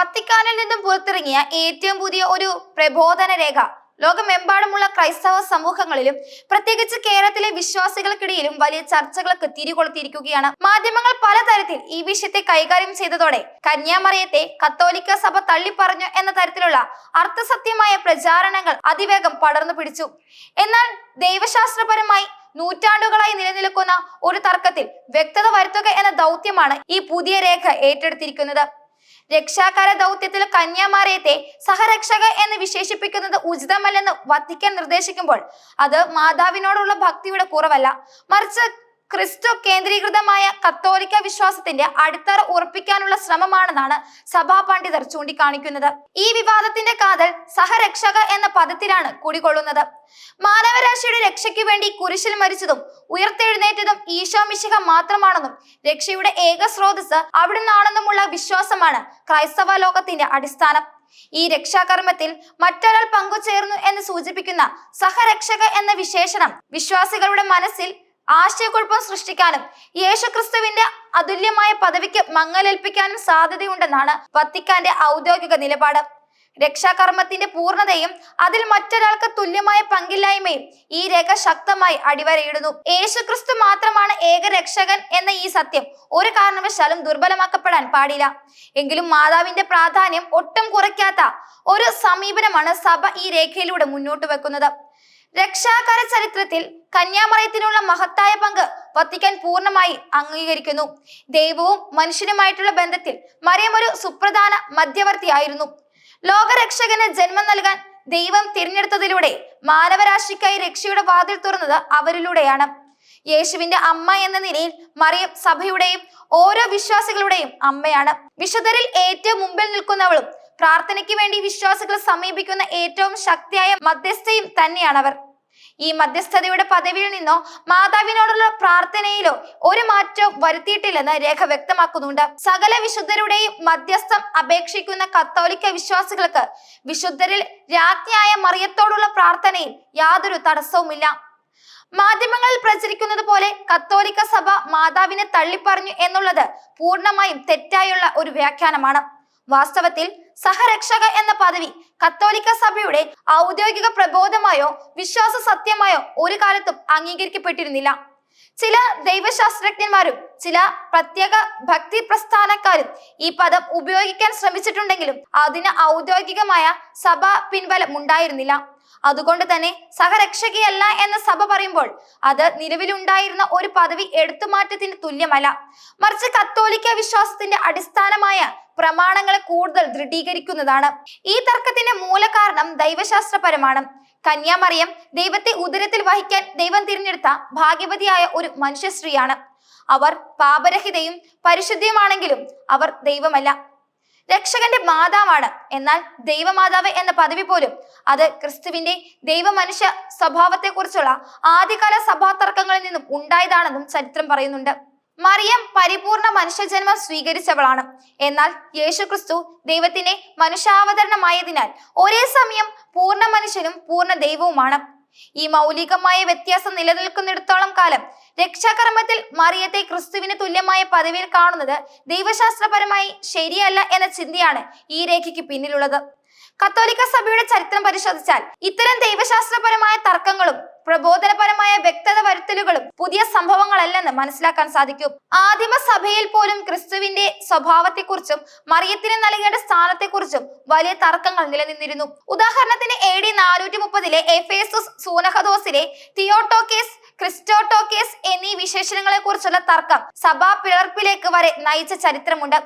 വത്തിക്കാനിൽ നിന്നും പുറത്തിറങ്ങിയ ഏറ്റവും പുതിയ ഒരു പ്രബോധന രേഖ. ലോകമെമ്പാടുമുള്ള ക്രൈസ്തവ സമൂഹങ്ങളിലും പ്രത്യേകിച്ച് കേരളത്തിലെ വിശ്വാസികൾക്കിടയിലും വലിയ ചർച്ചകൾക്ക് തിരികൊളുത്തിയിരിക്കുകയാണ്. മാധ്യമങ്ങൾ പലതരത്തിൽ ഈ വിഷയത്തെ കൈകാര്യം ചെയ്തതോടെ കന്യാമറിയത്തെ കത്തോലിക്ക സഭ തള്ളിപ്പറഞ്ഞു എന്ന തരത്തിലുള്ള അർത്ഥസത്യമായ പ്രചാരണങ്ങൾ അതിവേഗം പടർന്നു പിടിച്ചു. എന്നാൽ ദൈവശാസ്ത്രപരമായി നൂറ്റാണ്ടുകളായി നിലനിൽക്കുന്ന ഒരു തർക്കത്തിൽ വ്യക്തത വരുത്തുക എന്ന ദൗത്യമാണ് ഈ പുതിയ രേഖ ഏറ്റെടുത്തിരിക്കുന്നത്. രക്ഷാകര ദൗത്യത്തിൽ കന്യാമാരയത്തെ സഹരക്ഷക എന്ന് വിശേഷിപ്പിക്കുന്നത് ഉചിതമല്ലെന്ന് വത്തിക്കാൻ നിർദ്ദേശിക്കുമ്പോൾ അത് മാതാവിനോടുള്ള ഭക്തിയുടെ കുറവല്ല. മറിച്ച് ക്രിസ്തു കേന്ദ്രീകൃതമായ കത്തോലിക്ക വിശ്വാസത്തിന്റെ അടിത്തറ ഉറപ്പിക്കാനുള്ള ശ്രമമാണെന്നാണ് സഭാ പണ്ഡിതർ ചൂണ്ടിക്കാണിക്കുന്നത്. ഈ വിവാദത്തിന്റെ കാതൽ സഹരക്ഷക എന്ന പദത്തിലാണ് കുടികൊള്ളുന്നത്. മാനവരാശിയുടെ രക്ഷയ്ക്ക് വേണ്ടി കുരിശിൽ മരിച്ചതും ഉയർത്തെഴുന്നേറ്റതും ഈശോ മിശിഹ മാത്രമാണെന്നും രക്ഷയുടെ ഏക സ്രോതസ് അവിടുന്നാണെന്നുമുള്ള വിശ്വാസമാണ് ക്രൈസ്തവ ലോകത്തിന്റെ അടിസ്ഥാനം. ഈ രക്ഷാകർമ്മത്തിൽ മറ്റൊരാൾ പങ്കുചേർന്നു എന്ന് സൂചിപ്പിക്കുന്ന സഹരക്ഷക എന്ന വിശേഷണം വിശ്വാസികളുടെ മനസ്സിൽ ആശയക്കുഴപ്പം സൃഷ്ടിക്കാനും യേശുക്രിസ്തുവിന്റെ അതുല്യമായ പദവിക്ക് മങ്ങലേൽപ്പിക്കാനും സാധ്യതയുണ്ടെന്നാണ് വത്തിക്കാന്റെ ഔദ്യോഗിക നിലപാട്. രക്ഷാകർമ്മത്തിന്റെ പൂർണതയും അതിൽ മറ്റൊരാൾക്ക് തുല്യമായ പങ്കില്ലായ്മയും ഈ രേഖ ശക്തമായി അടിവരയിടുന്നു. യേശുക്രിസ്തു മാത്രമാണ് ഏക രക്ഷകൻ എന്ന ഈ സത്യം ഒരു കാരണവശാലും ദുർബലമാക്കപ്പെടാൻ പാടില്ല. എങ്കിലും മാതാവിന്റെ പ്രാധാന്യം ഒട്ടും കുറയ്ക്കാത്ത ഒരു സമീപനമാണ് സഭ ഈ രേഖയിലൂടെ മുന്നോട്ട് വെക്കുന്നത്. രക്ഷാകര ചരിത്രത്തിൽ കന്യാമറയത്തിനുള്ള മഹത്തായ പങ്ക് വത്തിക്കാൻ പൂർണമായി അംഗീകരിക്കുന്നു. ദൈവവും മനുഷ്യനുമായിട്ടുള്ള ബന്ധത്തിൽ മറിയം ഒരു സുപ്രധാന മധ്യവർത്തിയായിരുന്നു. ലോകരക്ഷകന് ജന്മം നൽകാൻ ദൈവം തിരഞ്ഞെടുത്തതിലൂടെ മാനവരാശിക്കായി രക്ഷയുടെ വാതിൽ തുറന്നത് അവരിലൂടെയാണ്. യേശുവിന്റെ അമ്മ എന്ന നിലയിൽ മറിയം സഭയുടെയും ഓരോ വിശ്വാസികളുടെയും അമ്മയാണ്. വിശുദ്ധരിൽ ഏറ്റവും മുമ്പിൽ നിൽക്കുന്നവളും പ്രാർത്ഥനയ്ക്ക് വേണ്ടി വിശ്വാസികൾ സമീപിക്കുന്ന ഏറ്റവും ശക്തിയായ മധ്യസ്ഥയും തന്നെയാണ് അവർ ഈ മധ്യസ്ഥതയുടെ പദവിയിൽ നിന്നോ മാതാവിനോടുള്ള പ്രാർത്ഥനയിലോ ഒരു മാറ്റവും വരുത്തിയിട്ടില്ലെന്ന് രേഖ വ്യക്തമാക്കുന്നുണ്ട്. സകല വിശുദ്ധരുടെയും മധ്യസ്ഥം അപേക്ഷിക്കുന്ന കത്തോലിക്ക വിശ്വാസികൾക്ക് വിശുദ്ധരിൽ രാജ്ഞിയായ മറിയത്തോടുള്ള പ്രാർത്ഥനയിൽ യാതൊരു തടസ്സവുമില്ല. മാധ്യമങ്ങളിൽ പ്രചരിക്കുന്നത് പോലെ കത്തോലിക്ക സഭ മാതാവിനെ തള്ളിപ്പറഞ്ഞു എന്നുള്ളത് പൂർണമായും തെറ്റായുള്ള ഒരു വ്യാഖ്യാനമാണ്. വാസ്തവത്തിൽ സഹരക്ഷക എന്ന പദവി കത്തോലിക്ക സഭയുടെ ഔദ്യോഗിക പ്രബോധമായോ വിശ്വാസ സത്യമായോ ഒരു കാലത്തും അംഗീകരിക്കപ്പെട്ടിരുന്നില്ല. ചില ദൈവശാസ്ത്രജ്ഞന്മാരും ചില പ്രത്യേക ഭക്തി പ്രസ്ഥാനക്കാരും ഈ പദം ഉപയോഗിക്കാൻ ശ്രമിച്ചിട്ടുണ്ടെങ്കിലും അതിന് ഔദ്യോഗികമായ സഭാ പിൻബലം ഉണ്ടായിരുന്നില്ല. അതുകൊണ്ട് തന്നെ സഹരക്ഷകയല്ല എന്ന സഭ പറയുമ്പോൾ അത് നിലവിലുണ്ടായിരുന്ന ഒരു പദവി എടുത്തുമാറ്റത്തിന് തുല്യമല്ല. മറിച്ച് കത്തോലിക്ക വിശ്വാസത്തിന്റെ അടിസ്ഥാനമായ പ്രമാണങ്ങളെ കൂടുതൽ ദൃഢീകരിക്കുന്നതാണ്. ഈ തർക്കത്തിന്റെ മൂലകാരണം ദൈവശാസ്ത്രപരമാണ്. കന്യാമറിയം ദൈവത്തെ ഉദരത്തിൽ വഹിക്കാൻ ദൈവം തിരഞ്ഞെടുത്ത ഭാഗ്യവതിയായ ഒരു മനുഷ്യശ്രീയാണ് അവർ പാപരഹിതയും പരിശുദ്ധിയുമാണെങ്കിലും അവർ ദൈവമല്ല. രക്ഷകന്റെ മാതാവാണ്. എന്നാൽ ദൈവമാതാവ് എന്ന പദവി പോലും അത് ക്രിസ്തുവിന്റെ ദൈവമനുഷ്യ സ്വഭാവത്തെക്കുറിച്ചുള്ള ആദ്യകാല സഭാ തർക്കങ്ങളിൽ നിന്നും ഉണ്ടായതാണെന്നും ചരിത്രം പറയുന്നുണ്ട്. മറിയം പരിപൂർണ മനുഷ്യജന്മം സ്വീകരിച്ചവളാണ്. എന്നാൽ യേശുക്രിസ്തു ദൈവത്തിന്റെ മനുഷ്യാവതരണമായതിനാൽ ഒരേ സമയം പൂർണ മനുഷ്യനും പൂർണ ദൈവവുമാണ്. ഈ മൗലികമായ വ്യത്യാസം നിലനിൽക്കുന്നിടത്തോളം കാലം രക്ഷാകർമ്മത്തിൽ മറിയത്തെ ക്രിസ്തുവിന് തുല്യമായ പദവിയിൽ കാണുന്നത് ദൈവശാസ്ത്രപരമായി ശരിയല്ല എന്ന ചിന്തയാണ് ഈ രേഖയ്ക്ക് പിന്നിലുള്ളത്. കത്തോലിക്ക സഭയുടെ ചരിത്രം പരിശോധിച്ചാൽ ഇത്തരം ദൈവശാസ്ത്രപരമായ തർക്കങ്ങളും പ്രബോധനപരമായ വ്യക്തത വരുത്തലുകളും പുതിയ സംഭവങ്ങളല്ലെന്ന് മനസ്സിലാക്കാൻ സാധിക്കും. ആദിമ സഭയിൽ പോലും ക്രിസ്തുവിന്റെ സ്വഭാവത്തെക്കുറിച്ചും മറിയത്തിന് നൽകേണ്ട സ്ഥാനത്തെക്കുറിച്ചും വലിയ തർക്കങ്ങൾ നിലനിന്നിരുന്നു. ഉദാഹരണത്തിന് നാനൂറ്റി മുപ്പതിലെ എഫേസസ് സൂനഹദോസിലെ തിയോട്ടോക്കേസ് ക്രിസ്റ്റോട്ടോക്കേസ് എന്നീ വിശേഷണങ്ങളെ കുറിച്ചുള്ള തർക്കം സഭാ പിളർപ്പിലേക്ക് വരെ നയിച്ച ചരിത്രമുണ്ട്.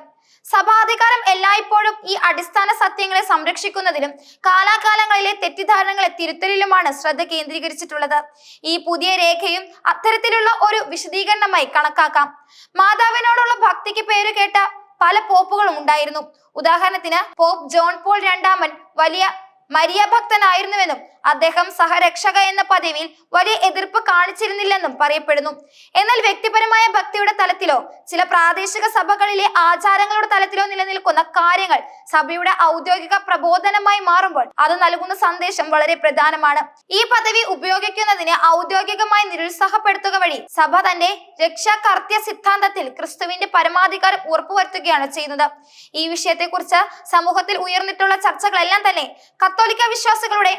സഭാധികാരം എല്ലായ്പ്പോഴും ഈ അടിസ്ഥാന സത്യങ്ങളെ സംരക്ഷിക്കുന്നതിലും കാലാകാലങ്ങളിലെ തെറ്റിദ്ധാരണകളെ തിരുത്തലിലുമാണ് ശ്രദ്ധ കേന്ദ്രീകരിച്ചിട്ടുള്ളത്. ഈ പുതിയ രേഖയും അത്തരത്തിലുള്ള ഒരു വിശദീകരണമായി കണക്കാക്കാം. മാതാവിനോടുള്ള ഭക്തിക്ക് പേര് കേട്ട പല പോപ്പുകളും ഉണ്ടായിരുന്നു. ഉദാഹരണത്തിന് പോപ്പ് ജോൺ പോൾ രണ്ടാമൻ വലിയ മരിയ ഭക്തനായിരുന്നുവെന്നും അദ്ദേഹം സഹരക്ഷക എന്ന പദവിയിൽ വലിയ എതിർപ്പ് കാണിച്ചിരുന്നില്ലെന്നും പറയപ്പെടുന്നു. എന്നാൽ വ്യക്തിപരമായ ഭക്തിയുടെ തലത്തിലോ ചില പ്രാദേശിക സഭകളിലെ ആചാരങ്ങളുടെ തലത്തിലോ നിലനിൽക്കുന്ന കാര്യങ്ങൾ സഭയുടെ ഔദ്യോഗിക പ്രബോധനമായി മാറുമ്പോൾ അത് നൽകുന്ന സന്ദേശം വളരെ പ്രധാനമാണ്. ഈ പദവി ഉപയോഗിക്കുന്നതിന് ഔദ്യോഗികമായി നിരുത്സാഹപ്പെടുത്തുക വഴി സഭ തന്റെ രക്ഷാകർത്യ സിദ്ധാന്തത്തിൽ ക്രിസ്തുവിന്റെ പരമാധികാരം ഉറപ്പുവരുത്തുകയാണ് ചെയ്യുന്നത്. ഈ വിഷയത്തെക്കുറിച്ച് സമൂഹത്തിൽ ഉയർന്നിട്ടുള്ള ചർച്ചകളെല്ലാം തന്നെ കത്തോലിക്ക വിശ്വാസികളുടെ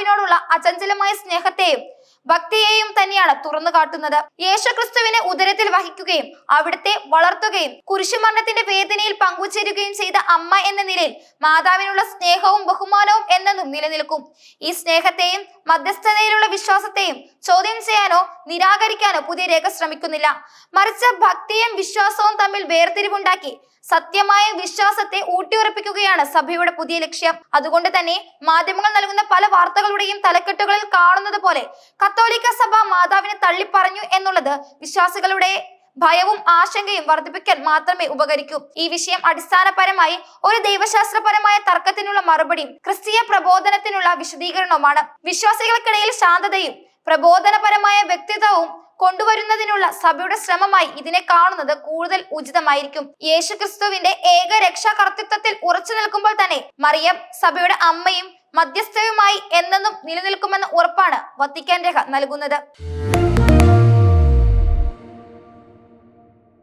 മാതാവിനോടുള്ള അചഞ്ചലമായ സ്നേഹത്തെയും ഭക്തിയെയും തന്നെയാണ് തുറന്നു കാട്ടുന്നത്. യേശുക്രിസ്തുവിനെ ഉദരത്തിൽ വഹിക്കുകയും അവിടുത്തെ വളർത്തുകയും കുരിശുമരണത്തിന്റെ വേദനയിൽ പങ്കുചേരുകയും ചെയ്ത അമ്മ എന്ന നിലയിൽ മാതാവിനുള്ള സ്നേഹവും ബഹുമാനവും എന്നെന്നും നിലനിൽക്കും. ഈ സ്നേഹത്തെയും മധ്യസ്ഥതയിലുള്ള വിശ്വാസത്തെയും ചോദ്യം ചെയ്യാനോ നിരാകരിക്കാനോ പുതിയ രേഖ ശ്രമിക്കുന്നില്ല. മറിച്ച് ഭക്തിയും വിശ്വാസവും തമ്മിൽ വേർതിരിവുണ്ടാക്കി സത്യമായ വിശ്വാസത്തെ ഊട്ടിയുറപ്പിക്കുകയാണ് സഭയുടെ പുതിയ ലക്ഷ്യം. അതുകൊണ്ട് തന്നെ മാധ്യമങ്ങൾ നൽകുന്ന പല വാർത്തകളുടെയും തലക്കെട്ടുകളിൽ കാണുന്നത് പോലെ കത്തോലിക്ക സഭ മാതാവിനെ തള്ളിപ്പറഞ്ഞു എന്നുള്ളത് വിശ്വാസികളുടെ ഭയവും ആശങ്കയും വർദ്ധിപ്പിക്കാൻ മാത്രമേ ഉപകരിക്കൂ. ഈ വിഷയം അടിസ്ഥാനപരമായി ഒരു ദൈവശാസ്ത്രപരമായ തർക്കത്തിനുള്ള മറുപടിയും ക്രിസ്തീയ പ്രബോധനത്തിനുള്ള വിശദീകരണവുമാണ്. വിശ്വാസികൾക്കിടയിൽ ശാന്തതയും പ്രബോധനപരമായ വ്യക്തിത്വവും കൊണ്ടുവരുന്നതിനുള്ള സഭയുടെ ശ്രമമായി ഇതിനെ കാണുന്നത് കൂടുതൽ ഉചിതമായിരിക്കും. യേശു ക്രിസ്തുവിന്റെ ഏക രക്ഷാകർത്തൃത്വത്തിൽ ഉറച്ചു നിൽക്കുമ്പോൾ തന്നെ മറിയം സഭയുടെ അമ്മയും മധ്യസ്ഥയുമായി എന്നെന്നും നിലനിൽക്കുമെന്ന ഉറപ്പാണ് വത്തിക്കാൻ രേഖ നൽകുന്നത്.